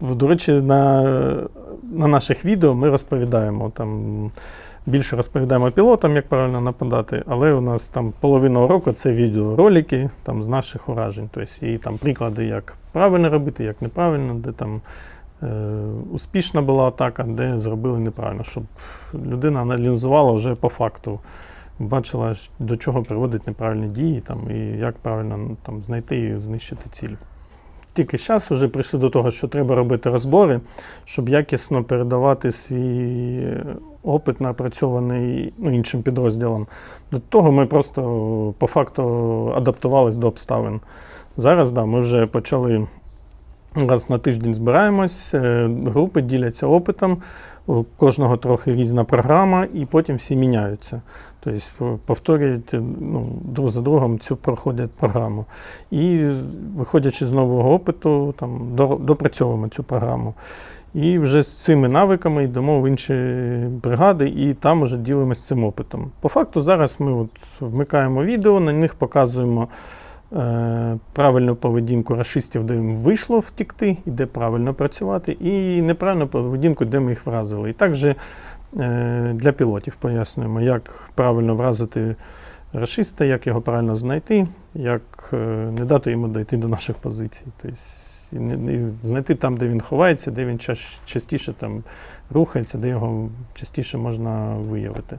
До речі, на, на наших відео ми розповідаємо там. Більше розповідаємо пілотам, як правильно нападати, але у нас там половина уроку це відеоролики там, з наших уражень. Тобто і там приклади, як правильно робити, як неправильно, де там е, успішна була атака, де зробили неправильно, щоб людина аналізувала вже по факту, бачила, до чого приводять неправильні дії, там, і як правильно ну, там, знайти і знищити ціль. Тільки час вже прийшли до того, що треба робити розбори, щоб якісно передавати свій опит напрацьований ну, іншим підрозділам. До того ми просто по факту адаптувались до обставин. Зараз да, ми вже почали раз на тиждень збираємось, е, групи діляться опитом, у кожного трохи різна програма, і потім всі міняються. Тобто повторюють е, ну, друг за другом цю проходять програму. І виходячи з нового опиту, там, допрацьовуємо цю програму. І вже з цими навиками йдемо в інші бригади, і там вже ділимося цим опитом. По факту, зараз ми от вмикаємо відео, на них показуємо е, правильну поведінку расистів, де їм вийшло втікти, і де правильно працювати, і неправильну поведінку, де ми їх вразили. І також е, для пілотів пояснюємо, як правильно вразити расиста, як його правильно знайти, як е, не дати йому дійти до наших позицій. Тобто, і знайти там, де він ховається, де він частіше там рухається, де його частіше можна виявити.